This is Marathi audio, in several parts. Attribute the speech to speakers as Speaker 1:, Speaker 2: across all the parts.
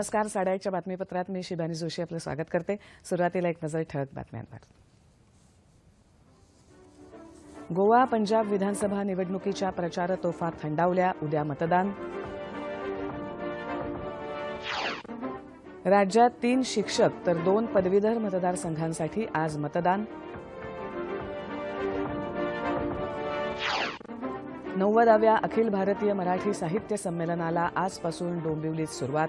Speaker 1: नमस्कार साडेआठच्या बातमीपत्रात मी शिबानी जोशी आपलं स्वागत करते. सुरुवातीला एक नजर ठळक बातम्यांवर. गोवा पंजाब विधानसभा निवडणुकीच्या प्रचार तोफा थंडावल्या उद्या मतदान. राज्यात तीन शिक्षक तर दोन पदवीधर मतदारसंघांसाठी आज मतदान. नव्वदाव्या अखिल भारतीय मराठी साहित्य संमेलनाला आजपासून डोंबिवलीत सुरुवात.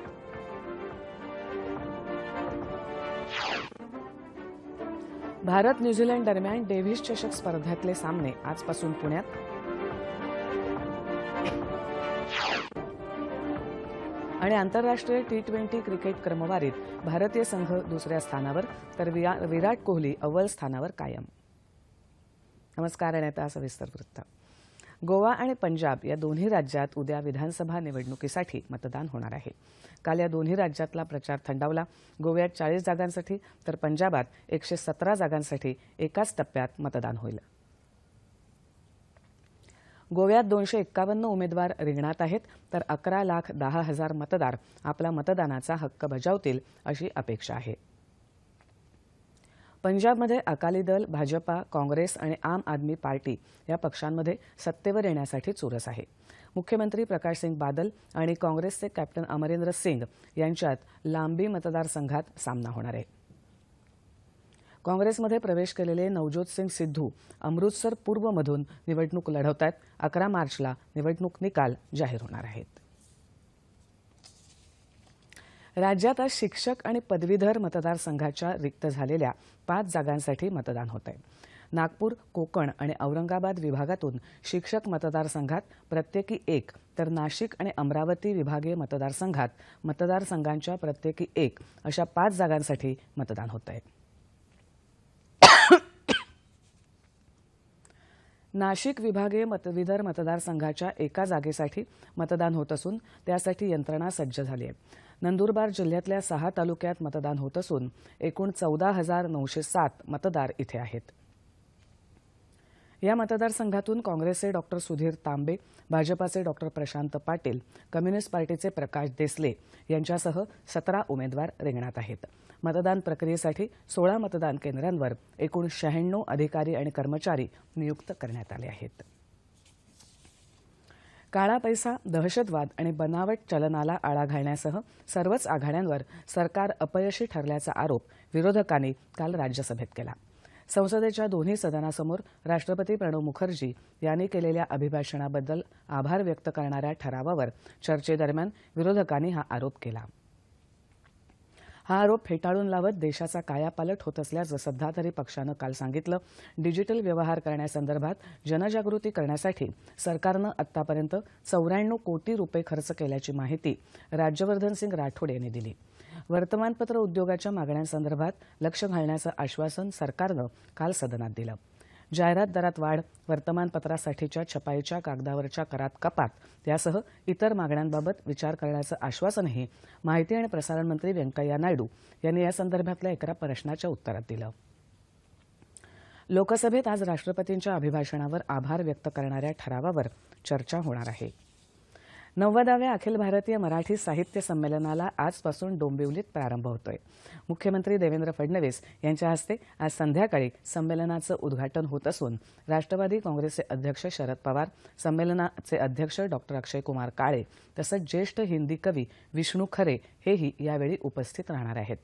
Speaker 1: भारत न्यूझीलंड दरम्यान डेव्हिस चषक स्पर्धेतले सामने आजपासून पुण्यात. आणि आंतरराष्ट्रीय टी ट्वेंटी क्रिकेट क्रमवारीत भारतीय संघ दुसऱ्या स्थानावर तर विरा- विराट कोहली अव्वल स्थानावर कायम. नमस्कार आणि आता सविस्तर वृत्त. गोवा आणि पंजाब या दोन्ही राज्यात उद्या विधानसभा निवडणुकीसाठी मतदान होणार आहे. काल या दोन्ही राज्यातला प्रचार थंडावला. गोव्यात चाळीस जागांसाठी तर पंजाबात एकशे सतरा जागांसाठी एकाच टप्प्यात मतदान होईल. गोव्यात दोनशे एक्कावन्न उमेदवार रिंगणात आहेत तर अकरा लाख दहा हजार मतदार आपला मतदानाचा हक्क बजावतील अशी अपेक्षा आहे. पंजाबमध्ये अकाली दल भाजपा काँग्रेस आणि आम आदमी पार्टी या पक्षांमध्ये सत्तेवर येण्यासाठी चुरस आहे. मुख्यमंत्री प्रकाशसिंग बादल आणि काँग्रेसचे कॅप्टन अमरेंद्र सिंग यांच्यात लांबी मतदारसंघात सामना होणार आहे. काँग्रेसमध्ये प्रवेश केलेले नवज्योत सिंग सिद्धू अमृतसर पूर्वमधून निवडणूक लढवत आहेत अकरा मार्चला निवडणूक निकाल जाहीर होणार आहेत. राज्यात आज शिक्षक आणि पदवीधर मतदारसंघाच्या रिक्त झालेल्या पाच जागांसाठी मतदान होत आहे नागपूर कोकण आणि औरंगाबाद विभागातून शिक्षक मतदारसंघात प्रत्येकी एक तर नाशिक आणि अमरावती विभागीय मतदारसंघात मतदारसंघांच्या प्रत्येकी एक अशा पाच जागांसाठी मतदान होत आहे नाशिक विभागीय मतवीधर मतदारसंघाच्या एका जागेसाठी मतदान होत असून त्यासाठी यंत्रणा सज्ज झाली आहे. नंदुरबार जिल्ह्यातल्या सहा तालुक्यात मतदान होत असून एकूण चौदा हजार नऊशे सात मतदार इथे आहेत. या मतदारसंघातून काँग्रेसचे डॉक्टर सुधीर तांबे भाजपाचे डॉक्टर प्रशांत पाटील कम्युनिस्ट पार्टीचे प्रकाश देसले यांच्यासह सतरा उमेदवार रिंगणात आहेत. मतदान प्रक्रियेसाठी सोळा मतदान केंद्रांवर एकूण शहाण्णव अधिकारी आणि कर्मचारी नियुक्त करण्यात आले आहेत. काळा पैसा दहशतवाद आणि बनावट चलनाला आळा घालण्यासह सर्वच आघाड्यांवर सरकार अपयशी ठरल्याचा आरोप विरोधकांनी काल राज्यसभेत केला. संसदेच्या दोन्ही सदनासमोर राष्ट्रपती प्रणव मुखर्जी यांनी केलेल्या अभिभाषणाबद्दल आभार व्यक्त करणाऱ्या ठरावावर चर्चेदरम्यान विरोधकांनी हा आरोप केला. हा आरोप फेटाळून लावत देशाचा कायापालट होत असल्याचं सत्ताधारी पक्षानं काल सांगितलं. डिजिटल व्यवहार करण्यासंदर्भात जनजागृती करण्यासाठी सरकारनं आत्तापर्यंत चौऱ्याण्णव कोटी रुपये खर्च केल्याची माहिती राज्यवर्धन सिंग राठोड यांनी दिली. वर्तमानपत्र उद्योगाच्या मागण्यांसंदर्भात लक्ष घालण्याचं आश्वासन सरकारनं काल सदनात दिलं. जाहिरात दरात वाढ वर्तमानपत्रासाठीच्या छपाईच्या कागदावरच्या करात कपात यासह इतर मागण्यांबाबत विचार करण्याचं आश्वासनही माहिती आणि प्रसारण मंत्री व्यंकय्या नायडू यांनी यासंदर्भातल्या एका प्रश्नाच्या उत्तरात दिलं. लोकसभेत आज राष्ट्रपतींच्या अभिभाषणावर आभार व्यक्त करणाऱ्या ठरावावर चर्चा होणार आहे. नव्वदाव्या अखिल भारतीय मराठी साहित्य संमेलनाला आजपासून डोंबिवलीत प्रारंभ होतोय. मुख्यमंत्री देवेंद्र फडणवीस यांच्या हस्ते आज संध्याकाळी संमेलनाचं उद्घाटन होत असून राष्ट्रवादी काँग्रेसचे अध्यक्ष शरद पवार संमेलनाचे अध्यक्ष डॉक्टर अक्षय कुमार काळे तसंच ज्येष्ठ हिंदी कवी विष्णू खरे हेही यावेळी उपस्थित राहणार आहेत.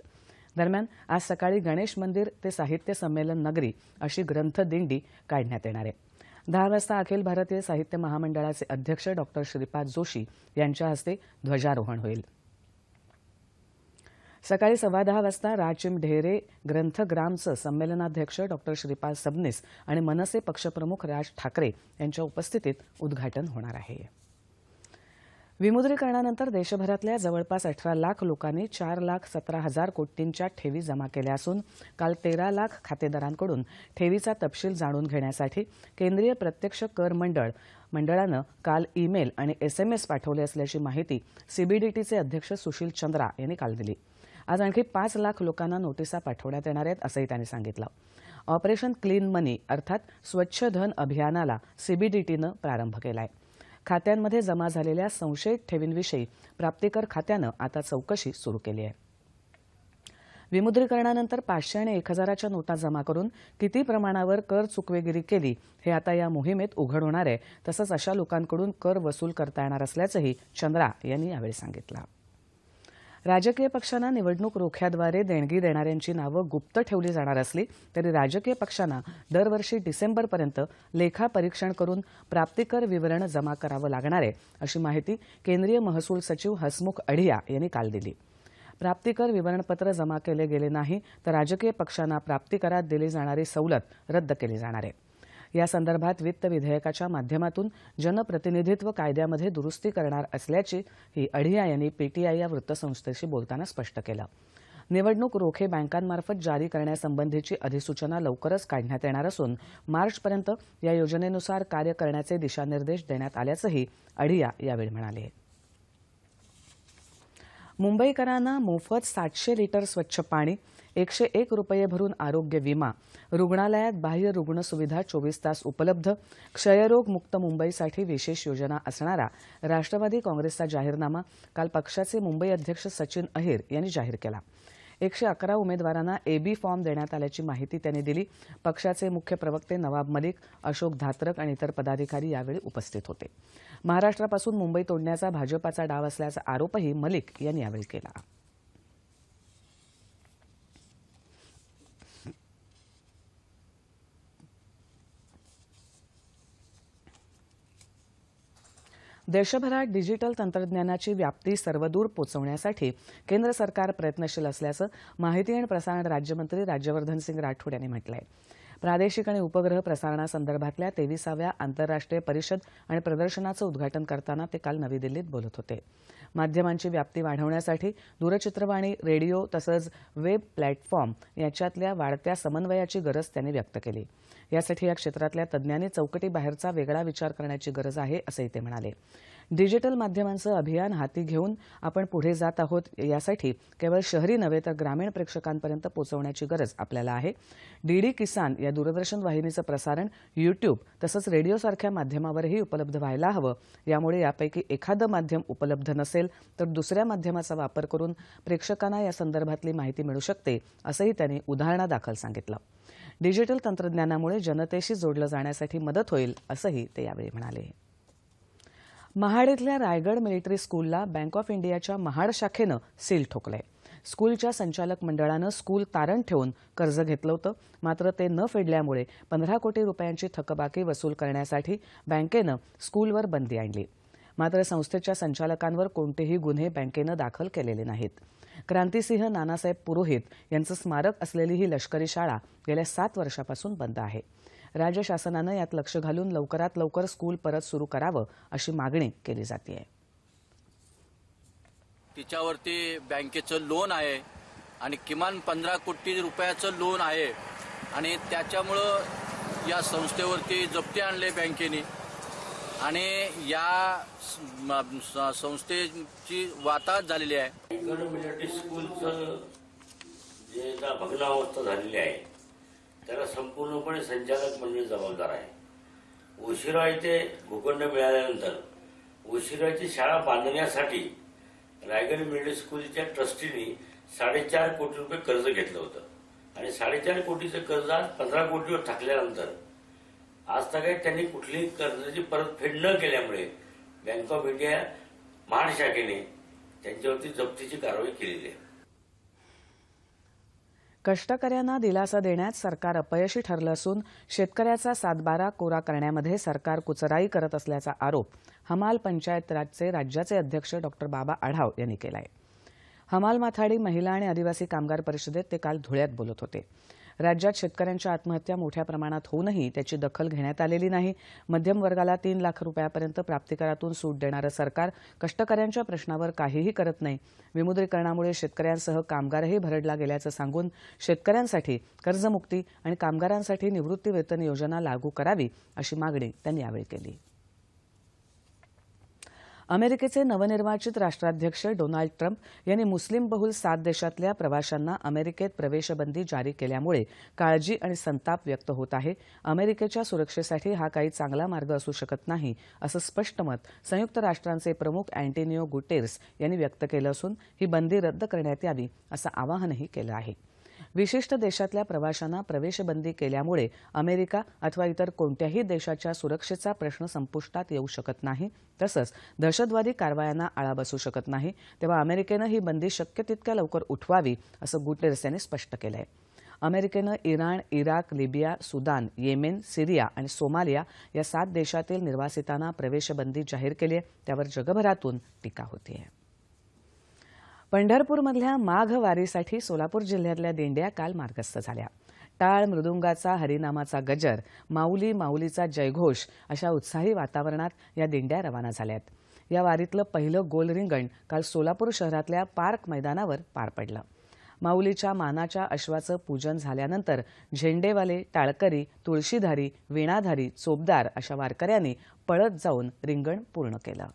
Speaker 1: दरम्यान आज सकाळी गणेश मंदिर ते साहित्य संमेलन नगरी अशी ग्रंथदिंडी काढण्यात येणार आहे. दहा वाजता अखिल भारतीय साहित्य महामंडळाचे अध्यक्ष डॉक्टर श्रीपाद जोशी यांच्या हस्ते ध्वजारोहण होईल. सकाळी सव्वा दहा वाजता राजिम ढेरे ग्रंथग्रामचं संमेलनाध्यक्ष डॉक्टर श्रीपाद सबनीस आणि मनसे पक्षप्रमुख राज ठाकरे यांच्या उपस्थितीत उद्घाटन होणार आहे. विमुद्रीकरणानंतर देशभरातल्या जवळपास अठरा लाख लोकांनी चार लाख सतरा हजार कोटींच्या ठेवी जमा केल्या असून काल तेरा लाख खातेदारांकडून ठेवीचा तपशील जाणून घेण्यासाठी केंद्रीय प्रत्यक्ष कर मंडळ मंडळानं काल ईमेल आणि एसएमएस पाठवले असल्याची माहिती सीबीडीटीचे अध्यक्ष सुशील चंद्रा यांनी काल दिली. आज आणखी पाच लाख लोकांना नोटिसा पाठवण्यात येणार आहेत असंही त्यांनी सांगितलं. ऑपरेशन क्लीन मनी अर्थात स्वच्छ धन अभियानाला सीबीडीटीनं प्रारंभ केला आहे खात्यांमध्ये जमा झालेल्या संशयित ठेवींविषयी प्राप्तिकर खात्यानं आता चौकशी सुरू केली आहे. विमुद्रीकरणानंतर पाचशे आणि एक हजाराच्या नोटा जमा करून किती प्रमाणावर कर चुकवेगिरी केली हे आता या मोहिमेत उघड होणार आहे. तसंच अशा लोकांकडून कर वसूल करता येणार असल्याचंही चंद्रा यांनी यावेळी सांगितलं. राजकीय पक्षांना निवडणूक रोख्याद्वारे देणगी देणाऱ्यांची नावं गुप्त ठेवली जाणार असली तरी राजकीय पक्षांना दरवर्षी डिसेंबरपर्यंत लेखा परीक्षण करून प्राप्तिकर विवरण जमा करावं लागणार आहे अशी माहिती केंद्रीय महसूल सचिव हसमुख अढिया यांनी काल दिली. प्राप्तिकर विवरणपत्र जमा केले गेले नाही तर राजकीय पक्षांना प्राप्तिकरात दिली जाणारी सवलत रद्द केली जाणार आहे. या संदर्भात वित्त विधेयकाच्या माध्यमातून जनप्रतिनिधित्व कायद्यामध्ये दुरुस्ती करणार असल्याची ही अढिया यांनी पीटीआय या वृत्तसंस्थेशी बोलताना स्पष्ट केलं. निवडणूक रोखे बँकांमार्फत जारी करण्यासंबंधीची अधिसूचना लवकरच काढण्यात येणार असून मार्चपर्यंत या योजनेनुसार कार्य करण्याचे दिशानिर्देश देण्यात आल्याचंही अढिया यावेळी म्हणाले. मुंबईकरांना मोफत सातशे लिटर स्वच्छ पाणी एकशे एक रुपये भरून आरोग्य विमा. रुग्णालयात बाह्य रुग्ण सुविधा चोवीस तास उपलब्ध. क्षयरोग मुक्त मुंबईसाठी विशेष योजना असणारा राष्ट्रवादी काँग्रेसचा जाहीरनामा काल पक्षाचे मुंबई अध्यक्ष सचिन अहिर यांनी जाहीर केला. एकशे अकरा उमेदवारांना एबी फॉर्म देण्यात आल्याची माहिती त्यांनी दिली. पक्षाचे मुख्य प्रवक्ते नवाब मलिक अशोक धात्रक आणि इतर पदाधिकारी यावेळी उपस्थित होते. महाराष्ट्रापासून मुंबई तोडण्याचा भाजपाचा डाव असल्याचा आरोपही मलिक यांनी यावेळी केला. देशभरात डिजिटल तंत्रज्ञानाची व्याप्ती सर्वदूर पोचवण्यासाठी केंद्र सरकार प्रयत्नशील असल्याचं माहिती आणि प्रसारण राज्यमंत्री राज्यवर्धन सिंग राठोड यांनी म्हटलं आहे प्रादेशिक आणि उपग्रह प्रसारणासंदर्भातल्या तेविसाव्या आंतरराष्ट्रीय परिषद आणि प्रदर्शनाचं उद्घाटन करताना ते काल नवी दिल्लीत बोलत होते. माध्यमांची व्याप्ती वाढवण्यासाठी दूरचित्रवाणी रेडिओ तसंच वेब प्लॅटफॉर्म याच्यातल्या वाढत्या समन्वयाची गरज त्यांनी व्यक्त केली. यासाठी या क्षेत्रातल्या तज्ज्ञांनी चौकटीबाहेरचा वेगळा विचार करण्याची गरज आहे असंही ते म्हणाले. डिजिटल माध्यमांचं अभियान हाती घेऊन आपण पुढे जात आहोत. यासाठी केवळ शहरी नव्हे तर ग्रामीण प्रेक्षकांपर्यंत पोहोचवण्याची गरज आपल्याला आहे. डीडी किसान या दूरदर्शन वाहिनीचं प्रसारण युट्यूब तसंच रेडिओसारख्या माध्यमावरही उपलब्ध व्हायला हवं. यामुळे यापैकी एखादं माध्यम उपलब्ध नसेल तर दुसऱ्या माध्यमाचा वापर करून प्रेक्षकांना या संदर्भातली माहिती मिळू शकते असंही त्यांनी उदाहरणादाखल सांगितलं. डिजिटल तंत्रज्ञानामुळे जनतेशी जोडलं जाण्यासाठी मदत होईल असंही ते यावेळी म्हणाले. महाड इथल्या रायगड मिलिटरी स्कूलला बँक ऑफ इंडियाच्या महाड शाखेनं सील ठोकलंय. स्कूलच्या संचालक मंडळानं स्कूल तारण ठेवून कर्ज घेतलं होतं. मात्र ते न फेडल्यामुळे पंधरा कोटी रुपयांची थकबाकी वसूल करण्यासाठी बँकेनं स्कूलवर बंदी आणली. मात्र संस्थेच्या संचालकांवर कोणतेही गुन्हे बँकेनं दाखल केलेले नाहीत. क्रांतिसिंह नानासाहेब पुरोहित यांचं स्मारक असलेली ही लष्करी शाळा गेल्या सात वर्षापासून बंद आहे. राज्य शासनानं यात लक्ष घालून लवकरात लवकर स्कूल परत सुरू करावं अशी मागणी केली जाते
Speaker 2: तिच्यावरती बँकेचं लोन आहे आणि किमान पंधरा कोटी रुपयाचं लोन आहे आणि त्याच्यामुळं या संस्थेवरती जप्ती आणले बँकेने. आणि या संस्थेची वाताहत झालेली आहे.
Speaker 3: स्कूलचं जे भग्नावस्था झालेली आहे त्याला संपूर्णपणे संचालक मंडळ जबाबदार आहे. उशिरा इथे भूखंड मिळाल्यानंतर उशिराची शाळा बांधण्यासाठी रायगड मिडल स्कूलच्या ट्रस्टीने साडेचार कोटी रुपये कर्ज घेतलं होतं. आणि साडेचार कोटीचं कर्ज आज पंधरा कोटीवर थकल्यानंतर आज काही त्यांनी कुठलीही कर्जाची परतफेड न केल्यामुळे बँक ऑफ इंडिया महाड शाखेने त्यांच्यावरती जप्तीची कारवाई केलेली आहे.
Speaker 1: कष्टकऱ्यांना दिलासा देण्यात सरकार अपयशी ठरलं असून शेतकऱ्याचा सातबारा कोरा करण्यामध्ये सरकार कुचराई करत असल्याचा आरोप हमाल पंचायत राजचे राज्याचे अध्यक्ष डॉक्टर बाबा आढाव यांनी केला आहे हमाल माथाडी महिला आणि आदिवासी कामगार परिषदेत ते काल धुळ्यात बोलत होते. राज्यात शेतकऱ्यांच्या आत्महत्या मोठ्या प्रमाणात होऊनही त्याची दखल घेण्यात आलेली नाही. मध्यम वर्गाला तीन लाख रुपयापर्यंत प्राप्तिकरातून सूट देणारं सरकार कष्टकऱ्यांच्या प्रश्नावर काहीही करत नाही. विमुद्रीकरणामुळे शेतकऱ्यांसह कामगारही भरडला गेल्याचं सांगून शेतकऱ्यांसाठी कर्जमुक्ती आणि कामगारांसाठी निवृत्ती वेतन योजना लागू करावी अशी मागणी त्यांनी यावेळी केली. अमेरिकेचे नवनिर्वाचित राष्ट्राध्यक्ष डोनाल्ड ट्रम्प यांनी मुस्लिम बहुल सात देशातल्या प्रवाशांना अमेरिकेत प्रवेशबंदी जारी केल्यामुळे काळजी आणि संताप व्यक्त होत आहे. अमेरिकेच्या सुरक्षेसाठी हा काही चांगला मार्ग असू शकत नाही असं स्पष्ट मत संयुक्त राष्ट्रांचे प्रमुख अँटोनिओ गुटेर्स यांनी व्यक्त केलं असून ही बंदी रद्द करण्यात यावी असं आवाहनही केलं आहे. विशिष्ट देशातल्या प्रवाशांना प्रवेशबंदी केल्यामुळे अमेरिका अथवा इतर कोणत्याही देशाच्या सुरक्षेचा प्रश्न संपुष्टात येऊ शकत नाही तसंच दहशतवादी कारवायांना आळा बसू शकत नाही तेव्हा अमेरिकेनं ही बंदी शक्य तितक्या लवकर उठवावी असं गुटेरस यांनी स्पष्ट केलं आहे अमेरिकेनं Iran Iraq Libya Sudan Yemen Syria आणि सोमालिया या सात देशातील निर्वासितांना प्रवेशबंदी जाहीर केली आहे त्यावर जगभरातून टीका होती आहे पंढरपूरमधल्या माघ वारीसाठी सोलापूर जिल्ह्यातल्या दिंड्या काल मार्गस्थ झाल्या. टाळ मृदुंगाचा हरिनामाचा गजर माऊली माऊलीचा जयघोष अशा उत्साही वातावरणात या दिंड्या रवाना झाल्यात. या वारीतलं पहिलं गोल रिंगण काल सोलापूर शहरातल्या पार्क मैदानावर पार पडलं. माऊलीच्या मानाच्या अश्वाचं पूजन झाल्यानंतर झेंडेवाले टाळकरी तुळशीधारी वीणाधारी चोपदार अशा वारकऱ्यांनी पळत जाऊन रिंगण पूर्ण केलं.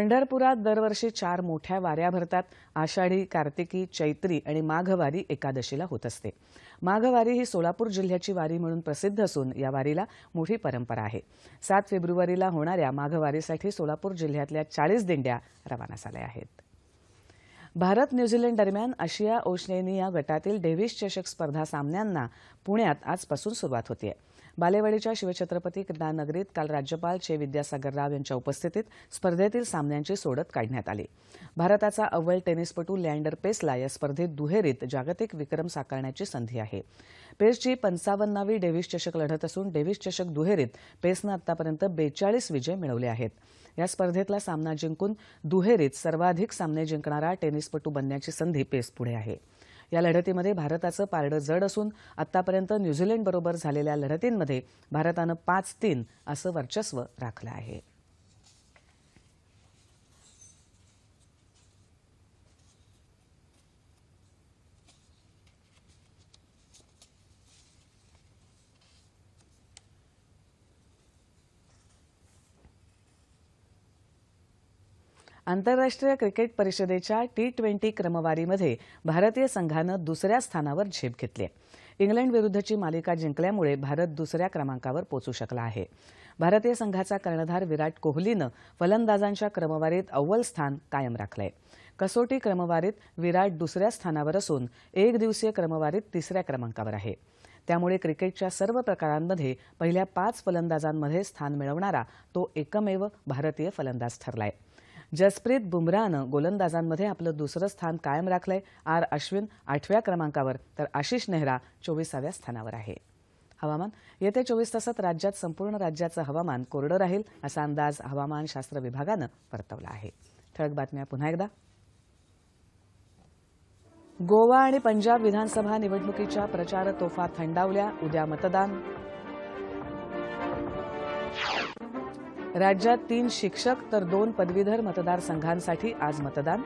Speaker 1: पंढरपुरात दरवर्षी चार मोठ्या वाऱ्या भरतात. आषाढी कार्तिकी चैत्री आणि माघवारी एकादशीला होत असते. माघवारी ही सोलापूर जिल्ह्याची वारी म्हणून प्रसिद्ध असून या वारीला मोठी परंपरा आहे. सात फेब्रुवारीला होणाऱ्या माघवारीसाठी सोलापूर जिल्ह्यातल्या चाळीस दिंड्या रवाना झाल्या आहेत. भारत न्यूझीलंड दरम्यान आशिया ओशनेनिया गटातील डेव्हिस चषक स्पर्धा सामन्यांना पुण्यात आजपासून सुरुवात होतीये. बालेवाडीच्या शिवछत्रपती क्रीडा नगरीत काल राज्यपाल चे विद्यासागर राव यांच्या उपस्थितीत स्पर्धेतील सामन्यांची सोडत काढण्यात आली. भारताचा अव्वल टेनिसपटू लँडर पेसला या स्पर्धेत दुहेरीत जागतिक विक्रम साकारण्याची संधी आहे. पेसची पंचावन्नावी डेव्हिस चषक लढत असून डेव्हिस चषक दुहेरीत पेसनं आतापर्यंत बेचाळीस विजय मिळवले आहेत. या स्पर्धेतला सामना जिंकून दुहेरीत सर्वाधिक सामने जिंकणारा टेनिसपटू बनण्याची संधी पेस पुढे आहे. या लढतीमध्ये भारताचं पारडं जड असून आतापर्यंत न्यूझीलंडबरोबर झालेल्या लढतींमध्ये भारतानं पाच तीन असं वर्चस्व राखलं आहे. आंतरराष्ट्रीय क्रिकेट परिषदेच्या टी ट्वेंटी क्रमवारीमध्ये भारतीय संघानं दुसऱ्या स्थानावर झेप घेतली आहे. इंग्लंड विरुद्धची मालिका जिंकल्यामुळे भारत दुसऱ्या क्रमांकावर पोचू शकला आहे. भारतीय संघाचा कर्णधार विराट कोहलीनं फलंदाजांच्या क्रमवारीत अव्वल स्थान कायम राखलंय. कसोटी क्रमवारीत विराट दुसऱ्या स्थानावर असून एक दिवसीय क्रमवारीत तिसऱ्या क्रमांकावर आहे. त्यामुळे क्रिकेटच्या सर्व प्रकारांमध्ये पहिल्या पाच फलंदाजांमध्ये स्थान मिळवणारा तो एकमेव भारतीय फलंदाज ठरलाय. जसप्रीत बुमराहनं गोलंदाजांमध्ये आपलं दुसरं स्थान कायम राखलंय. आर अश्विन आठव्या क्रमांकावर. तर आशिष नेहरा चोवीसाव्या स्थानावर आहे. हवामान. येत्या चोवीस तासात राज्यात संपूर्ण राज्याचं हवामान कोरडं राहील असा अंदाज हवामानशास्त्र विभागानं वर्तवला आहे. ठळक बातम्या पुन्हा एकदा. गोवा आणि पंजाब विधानसभा निवडणुकीच्या प्रचार तोफा थंडावल्या. उद्या मतदान. राज्यात तीन शिक्षक तर दोन पदवीधर मतदारसंघांसाठी आज मतदान.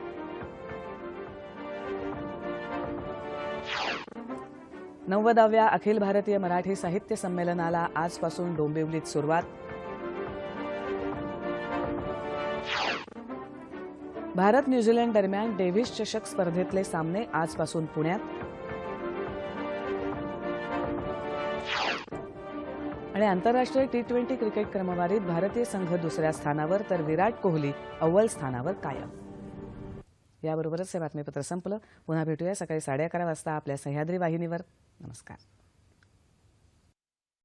Speaker 1: नव्वदाव्या अखिल भारतीय मराठी साहित्य संमेलनाला आजपासून डोंबिवलीत सुरुवात. भारत न्यूझीलंड दरम्यान डेव्हिस चषक स्पर्धेतले सामने आजपासून पुण्यात. आणि आंतरराष्ट्रीय टी ट्वेंटी क्रिकेट क्रमवारीत भारतीय संघ दुसऱ्या स्थानावर तर विराट कोहली अव्वल स्थानावर कायम. याबरोबरच हे बातमीपत्र संपलं. पुन्हा भेटूया सकाळी साडे अकरा वाजता आपल्या सह्याद्री वाहिनीवर. नमस्कार.